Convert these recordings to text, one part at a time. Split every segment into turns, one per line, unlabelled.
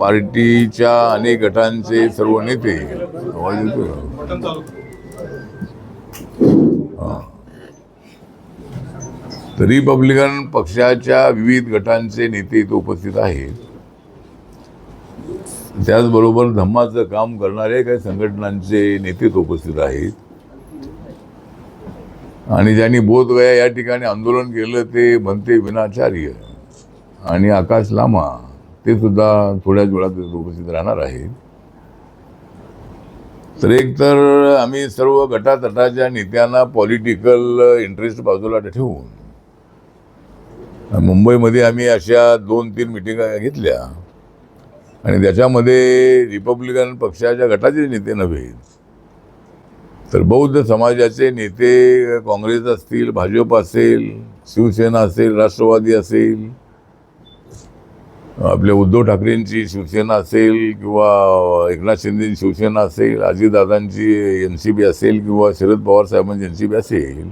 पार्टीच्या अनेक गटांचे सर्व नेते. आवाज येतोय? तर रिपब्लिकन पक्षाच्या विविध गटांचे नेते इथे उपस्थित आहेत. त्याचबरोबर धम्माचं काम करणारे काही संघटनांचे नेते इथे उपस्थित आहेत. आणि ज्यांनी बोधगया या ठिकाणी आंदोलन केलं ते म्हणते विनाचार्य आणि आकाश लामा. ते सुद्धा थोड्याच वेळात उपस्थित राहणार आहेत. तर एक तर आम्ही सर्व गटातटाच्या नेत्यांना पॉलिटिकल इंटरेस्ट बाजूला ठेवून मुंबईमध्ये आम्ही अशा दोन तीन मिटिंगा घेतल्या. आणि त्याच्यामध्ये रिपब्लिकन पक्षाच्या गटाचे नेते नव्हे तर बौद्ध समाजाचे नेते काँग्रेस असतील भाजप असेल शिवसेना असेल राष्ट्रवादी असेल आपल्या उद्धव ठाकरेंची शिवसेना असेल किंवा एकनाथ शिंदेची शिवसेना असेल अजितदादांची एन सी बी असेल किंवा शरद पवार साहेबांची एन सी बी असेल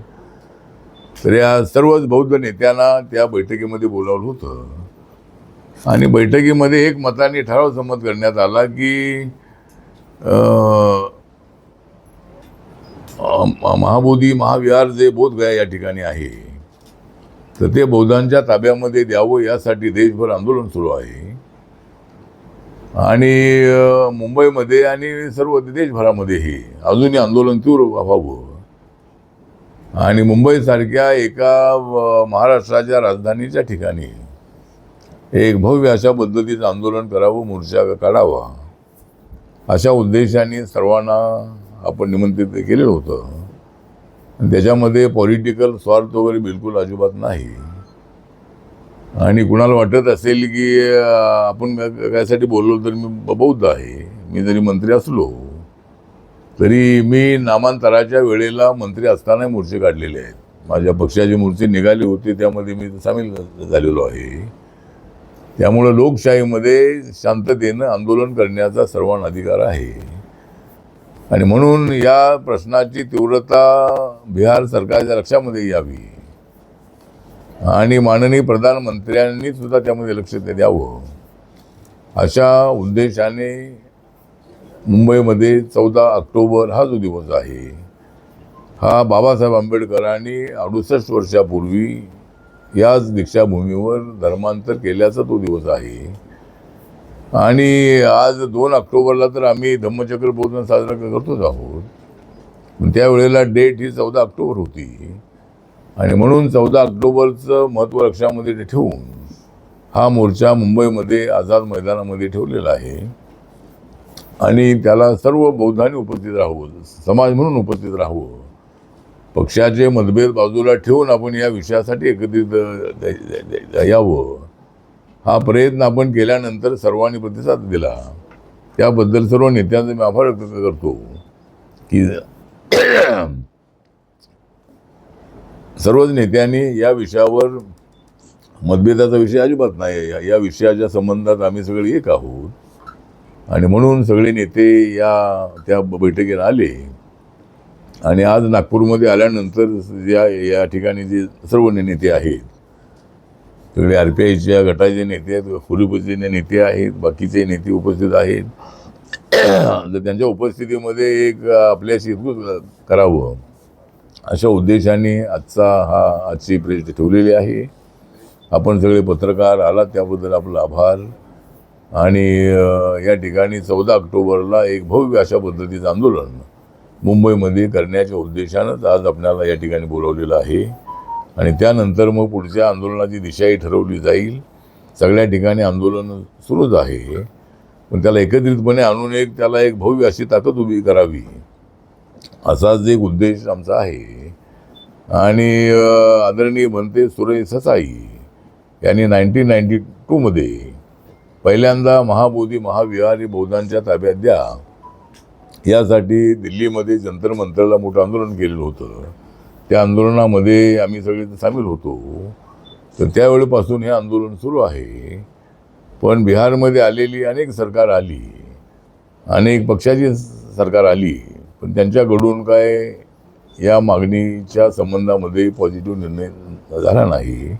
तर या सर्वच बौद्ध नेत्यांना त्या बैठकीमध्ये बोलावलं होतं. आणि बैठकीमध्ये एक मताने ठराव संमत करण्यात आला की अं, महाबोधी महाविहार जे बोधगया या ठिकाणी आहे तर ते बौद्धांच्या ताब्यामध्ये द्यावं यासाठी देशभर आंदोलन सुरू आहे. आणि मुंबईमध्ये आणि सर्व देशभरामध्येही अजूनही आंदोलन तीव्र व्हावं. आणि मुंबईसारख्या एका महाराष्ट्राच्या राजधानीच्या ठिकाणी एक भव्य अशा पद्धतीचं आंदोलन करावं मोर्चा काढावा अशा उद्देशाने सर्वांना आपण निमंत्रित केलेलं होतं. त्याच्यामध्ये पॉलिटिकल स्वार्थ वगैरे बिलकुल अजिबात नाही. आणि कुणाला वाटत असेल की आपण कायसाठी बोललो तर मी बौद्ध आहे. मी जरी मंत्री असलो तरी मी नामांतराच्या वेळेला मंत्री असताना मोर्चे काढलेले आहेत. माझ्या पक्षाचे मोर्चे निघाले होते त्यामध्ये मी सामील झालेलो आहे. त्यामुळं लोकशाहीमध्ये शांततेनं आंदोलन करण्याचा सर्वांना अधिकार आहे. आणि म्हणून या प्रश्नाची तीव्रता बिहार सरकारच्या लक्षामध्ये यावी. आणि माननीय प्रधानमंत्र्यांनी सुद्धा त्यामध्ये लक्ष ते द्यावं. अशा उद्देशाने मुंबईमध्ये चौदा ऑक्टोबर हा जो दिवस आहे हा बाबासाहेब आंबेडकरांनी अडुसष्ट वर्षापूर्वी याच दीक्षाभूमीवर धर्मांतर केल्याचा तो दिवस आहे. आणि आज दोन ऑक्टोबरला तर आम्ही धम्मचक्र बोधन साजरा करतोच आहोत पण त्यावेळेला डेट ही चौदा ऑक्टोबर होती आणि म्हणून चौदा ऑक्टोबरचं महत्त्व लक्षामध्ये ठेवून हा मोर्चा मुंबईमध्ये आझाद मैदानामध्ये ठेवलेला आहे आणि त्याला सर्व बौद्धांनी उपस्थित राहावं समाज म्हणून उपस्थित राहावं पक्षाचे मतभेद बाजूला ठेवून आपण या विषयासाठी एकत्रित यावं हा प्रयत्न आपण केल्यानंतर सर्वांनी प्रतिसाद दिला. त्याबद्दल सर्व नेत्यांचं मी आभार व्यक्त करतो की सर्वच नेत्यांनी या विषयावर मतभेदाचा विषय अजिबात नाही. या- या विषयाच्या संबंधात आम्ही सगळे एक आहोत. आणि म्हणून सगळे नेते या त्या बैठकीला आले. आणि आज नागपूरमध्ये आल्यानंतर या या ठिकाणी जे सर्व नेते आहेत सगळे आर पी आयच्या गटाचे नेते आहेत खुरीपचे नेते आहेत बाकीचे नेते उपस्थित आहेत. तर त्यांच्या उपस्थितीमध्ये एक आपल्याशी करावं अशा उद्देशाने आजचा हा आजची प्रेस ठेवलेली आहे. आपण सगळे पत्रकार आलात त्याबद्दल आपला आभार. आणि या ठिकाणी चौदा ऑक्टोबरला एक भव्य अशा पद्धतीचं आंदोलन मुंबईमध्ये करण्याच्या उद्देशानंच आज आपल्याला या ठिकाणी बोलवलेलं आहे. आणि त्यानंतर मग पुढच्या आंदोलनाची दिशाही ठरवली जाईल. सगळ्या ठिकाणी आंदोलन सुरूच आहे पण त्याला एकत्रितपणे आणून एक त्याला एक भव्य अशी ताकद उभी करावी. असाच एक उद्देश आमचा आहे. आणि आदरणीय बनते सुरेश ससाई यांनी नाईन्टीन नाईन्टी टूमध्ये पहिल्यांदा महाबोधी महाविहार हे बौद्धांच्या ताब्यात द्या. यासाठी दिल्लीमध्ये जंतर मंतरला मोठं आंदोलन केलेलं होतं. त्या आंदोलनामध्ये आम्ही सगळे सामील होतो. तर त्यावेळेपासून हे आंदोलन सुरू आहे. पण बिहारमध्ये आलेली अनेक सरकार आली. अनेक पक्षाची सरकार आली. पण त्यांच्याकडून काय या मागणीच्या संबंधामध्ये पॉझिटिव्ह निर्णय झाला नाही.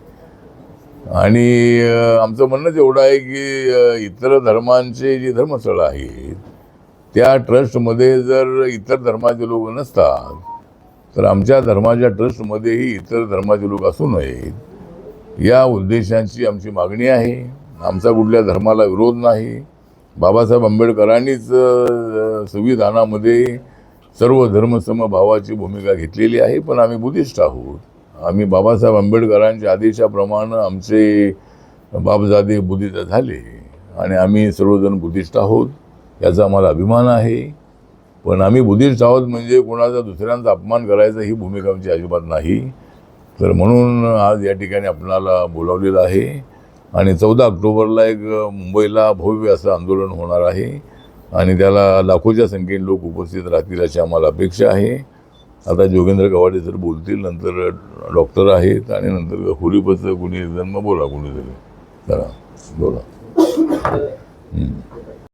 आणि आमचं म्हणणंच एवढं आहे की इतर धर्मांचे जी धर्मस्थळं आहेत त्या ट्रस्टमध्ये जर इतर धर्माचे लोक नसतात तर आमच्या धर्माच्या ट्रस्टमध्येही इतर धर्माचे लोक असू नयेत. या उद्देशांची आमची मागणी आहे. आमचा कुठल्या धर्माला विरोध नाही. बाबासाहेब आंबेडकरांनीच संविधानामध्ये सर्व धर्मसमभावाची भूमिका घेतलेली आहे पण आम्ही बुद्धिस्ट आहोत. आम्ही बाबासाहेब आंबेडकरांच्या आदेशाप्रमाणे आमचे बापजादे बुद्धिस्ट झाले आणि आम्ही सर्वजण बुद्धिस्ट आहोत याचा आम्हाला अभिमान आहे. पण आम्ही बुद्धिस्ट आहोत म्हणजे कोणाचा दुसऱ्यांचा अपमान करायचा ही भूमिका आमची अजिबात नाही. तर म्हणून आज या ठिकाणी आपणाला बोलावलेलं आहे आणि चौदा ऑक्टोबरला एक मुंबईला भव्य असं आंदोलन होणार आहे आणि त्याला लाखोच्या संख्येने लोक उपस्थित राहतील अशी आम्हाला अपेक्षा आहे. आता जोगेंद्र गवाडे सर बोलतील नंतर डॉक्टर आहेत आणि नंतर हुरीपचं कुणी जन्म बोला कुणीतरी. चला बोला.